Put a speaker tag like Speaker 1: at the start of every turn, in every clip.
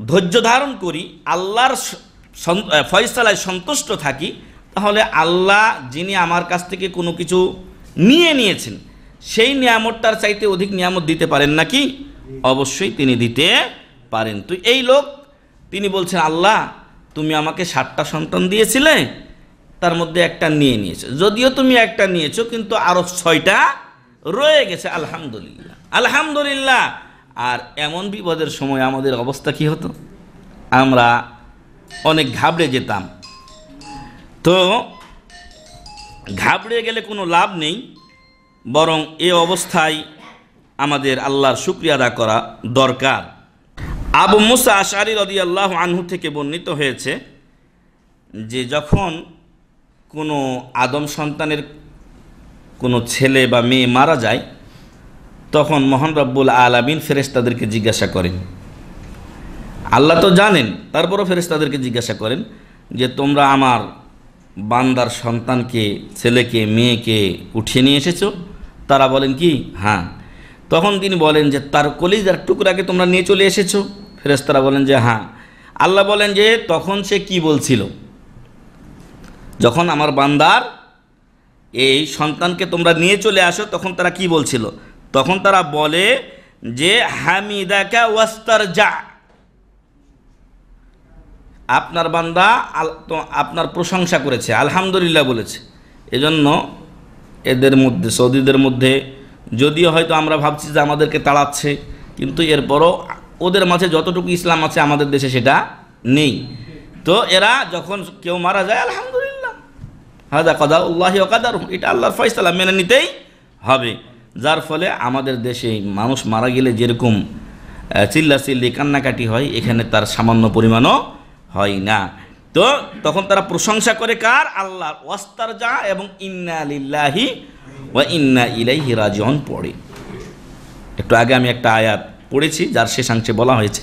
Speaker 1: ধৈর্য ধারণ করি, আল্লাহর ফয়সালায় সন্তুষ্ট থাকি, তাহলে আল্লাহ যিনি আমার কাছ থেকে কোনো কিছু নিয়ে নিয়েছেন, সেই নিয়ামতটার চাইতে অধিক নিয়ামত দিতে পারেন নাকি? অবশ্যই তিনি দিতে পারেন। তো এই লোক, তিনি বলছেন, আল্লাহ, তুমি আমাকে ষাটটা সন্তান দিয়েছিলে, তার মধ্যে একটা নিয়ে নিয়েছো। যদিও তুমি একটা নিয়েছো, কিন্তু আরও ছয়টা রয়ে গেছে, আলহামদুলিল্লাহ। আলহামদুলিল্লাহ আর এমন বিপদের সময় আমাদের অবস্থা কি হতো? আমরা অনেক ঘাবড়ে যেতাম। তো ঘাবড়ে গেলে কোনো লাভ নেই, বরং এ অবস্থায় আমাদের আল্লাহর শুক্রিয়া আদা করা দরকার। আবু মুসা আশারি রদি আল্লাহ আনহু থেকে বর্ণিত হয়েছে যে যখন কোনো আদম সন্তানের কোনো ছেলে বা মেয়ে মারা যায় তখন মোহন রব্বুল আলামিন ফেরেশতাদেরকে জিজ্ঞাসা করেন। আল্লাহ তো জানেন, তারপরও ফেরেশতাদেরকে জিজ্ঞাসা করেন যে, তোমরা আমার বান্দার সন্তানকে, ছেলেকে, মেয়েকে উঠিয়ে নিয়ে এসেছ? তারা বলেন, কি? হ্যাঁ। তখন তিনি বলেন যে, তার কলিজার টুকরাকে তোমরা নিয়ে চলে এসেছ? ফেরেশতারা বলেন যে হ্যাঁ। আল্লাহ বলেন যে, তখন সে কি বলছিল? যখন আমার বান্দার এই সন্তানকে তোমরা নিয়ে চলে আসো, তখন তারা কি বলছিল? তখন তারা বলে যে, হামিদাকা ওয়াস্তার যা আপনার বান্দা আপনার প্রশংসা করেছে, আলহামদুলিল্লাহ বলেছে। এজন্য এদের মধ্যে, সৌদিদের মধ্যে, যদিও হয়তো আমরা ভাবছি যে আমাদেরকে তাড়াচ্ছে, কিন্তু এরপরও ওদের মাঝে যতটুকু ইসলাম আছে আমাদের দেশে সেটা নেই। তো এরা যখন কেউ মারা যায়, আলহামদুলিল্লাহ। হাদা কদা উল্লাহ কাদার এটা আল্লাহর ফয়সালা, মেনে নিতেই হবে। যার ফলে আমাদের দেশে মানুষ মারা গেলে যেরকম চিল্লাচিল্লি, কান্নাকাটি হয়, এখানে তার সামান্য পরিমাণও হয় না। তো তখন তারা প্রশংসা করে কার? আল্লাহ ওয়াস্তার যা এবং ইন্না লিল্লাহি ওয়া ইন্না ইলাইহি রাজিউন পড়ে। একটু আগে আমি একটা আয়াত পড়েছি, যার শেষাংশে বলা হয়েছে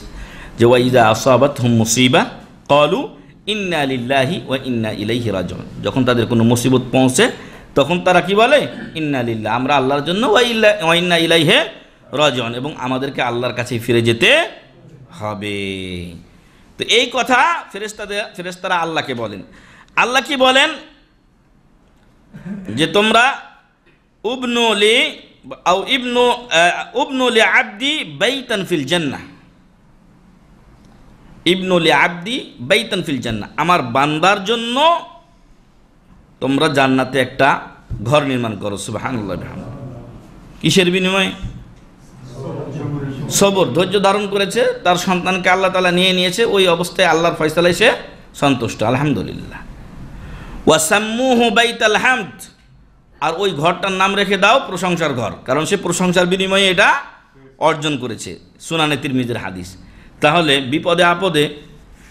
Speaker 1: যে ওয়াইদা আসাবাত হুম মুসিবা কলু ইন্না লিল্লাহি ওয়া ইন্না ইলাইহি রাজিউন। যখন তাদের কোনো মুসিবত পৌঁছে তখন তারা কি বলে? ইন্না লিল্লাহ। আমরা আল্লাহর জন্য ওয়া ইল্লা ওয়া ইন্না ইলাইহি এবং আমাদেরকে আল্লাহর কাছে ফিরে যেতে হবে। তো এই কথা ফেরেস্তাদের ফেরেস্তারা আল্লাহকে বলেন। আল্লাহ কি বলেন? যে তোমরা উবনু লি আও ইবনু আহ, উবনু লি আবদি বাইতান ফিল জান্নাহ। ইবনু লি আবদি বাইতান ফিল জান্নাহ। আমার বান্দার জন্য তোমরা জান্নাতে একটা ঘর নির্মাণ করো বিহামদিহি। কিসের বিনিময়ে? সবর। ধৈর্য ধারণ করেছে, তার সন্তানকে আল্লাহ তালা নিয়ে নিয়েছে, ওই অবস্থায় আল্লাহর ফয়সালায় সে সন্তুষ্ট, আলহামদুলিল্লাহ। আর ওই ঘরটার নাম রেখে দাও, প্রশংসার ঘর। কারণ সে প্রশংসার বিনিময়ে এটা অর্জন করেছে, সুনানে তিরমিজের হাদিস। তাহলে বিপদে আপদে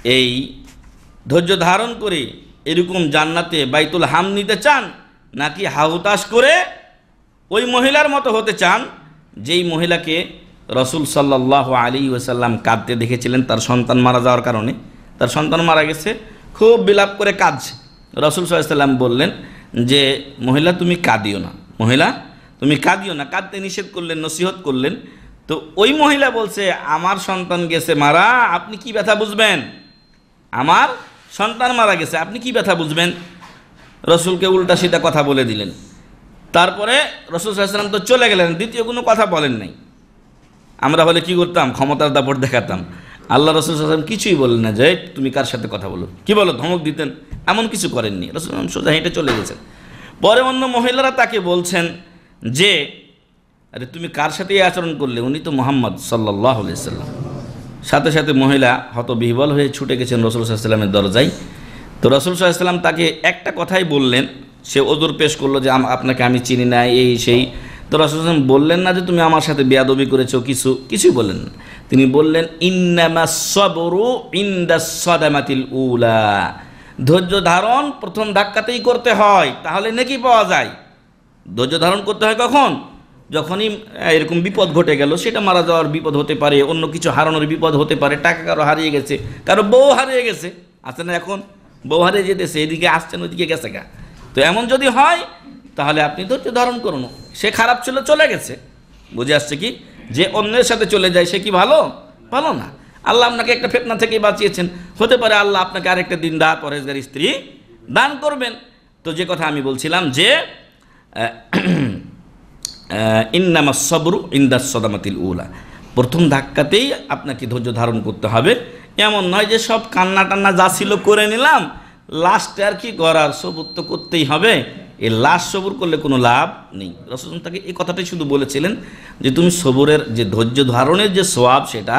Speaker 1: এই ধৈর্য ধারণ করে এরকম জান্নাতে বাইতুল হাম নিতে চান, নাকি হাহুতাশ করে ওই মহিলার মতো হতে চান, যেই মহিলাকে রসুল সাল্লাহ আলী ওসাল্লাম কাঁদতে দেখেছিলেন, তার সন্তান মারা যাওয়ার কারণে। তার সন্তান মারা গেছে, খুব বিলাপ করে কাঁদছে। রসুল সাল্লাম বললেন যে, মহিলা, তুমি কাঁদিও না। মহিলা, তুমি কাঁদিও না। কাঁদতে নিষেধ করলেন, নসিহত করলেন। তো ওই মহিলা বলছে, আমার সন্তান গেছে মারা, আপনি কি ব্যথা বুঝবেন? আমার সন্তান মারা গেছে, আপনি কি ব্যথা বুঝবেন? রসুলকে উল্টা সিধা কথা বলে দিলেন। তারপরে রসুল সাল্লাম তো চলে গেলেন, দ্বিতীয় কোনো কথা বলেন নাই। আমরা হলে কি করতাম? ক্ষমতার দাপট দেখাতাম। আল্লাহ রসুল সাল্লাম কিছুই বলেন না, যে তুমি কার সাথে কথা বলো? কি বলো, ধমক দিতেন? এমন কিছু করেননি। রসুল সোজা হেঁটে চলে গেছেন। পরে অন্য মহিলারা তাকে বলছেন যে, আরে তুমি কার সাথে আচরণ করলে? উনি তো মোহাম্মদ সাল্লাহ সাল্লাম সাথে সাথে মহিলা হতবিহবল হয়ে ছুটে গেছেন রসুল সাল্লামের দরজায়। তো রসুল সাল্লাম তাকে একটা কথাই বললেন, সে ওদর পেশ করল যে আপনাকে আমি চিনি না, এই, সেই। তো রসুল বললেন না যে, তুমি আমার সাথে বেয়াদবি করেছ, কিছু কিছুই বললেন না। তিনি বললেন, ইন্নামা সবরু ইন্দা সদামাতিল উলা। ধৈর্য ধারণ প্রথম ধাক্কাতেই করতে হয়, তাহলে নাকি পাওয়া যায়? ধৈর্য ধারণ করতে হয় কখন? যখনই এরকম বিপদ ঘটে গেল, সেটা মারা যাওয়ার বিপদ হতে পারে, অন্য কিছু হারানোর বিপদ হতে পারে, টাকা কারও হারিয়ে গেছে, কারও বউ হারিয়ে গেছে, আছে না এখন? বউ হারিয়ে যেতেছে, এদিকে আসছেন, ওইদিকে গেছে গা। তো এমন যদি হয়, তাহলে আপনি ধৈর্য ধারণ করুন। সে খারাপ ছিল, চলে গেছে। বুঝে আসছে কি? যে অন্যের সাথে চলে যায়, সে কি ভালো? ভালো না। আল্লাহ আপনাকে একটা ফেতনা থেকে বাঁচিয়েছেন। হতে পারে আল্লাহ আপনাকে আরেকটা দিন দা পরেজগার স্ত্রী দান করবেন। তো যে কথা আমি বলছিলাম যে ইন্নামা সবরু ইন্দাস সদামাতিল উলা। প্রথম ধাক্কাতেই আপনাকে ধৈর্য ধারণ করতে হবে। এমন নয় যে সব কান্না টান্না যা ছিল করে নিলাম, লাস্টে আর কি করার সবুর তো করতেই হবে। এ লাস্ট সবুর করলে কোনো লাভ নেই। রসুন তাকে এই কথাটাই শুধু বলেছিলেন যে, তুমি সবুরের যে ধৈর্য ধারণের যে সোয়াব, সেটা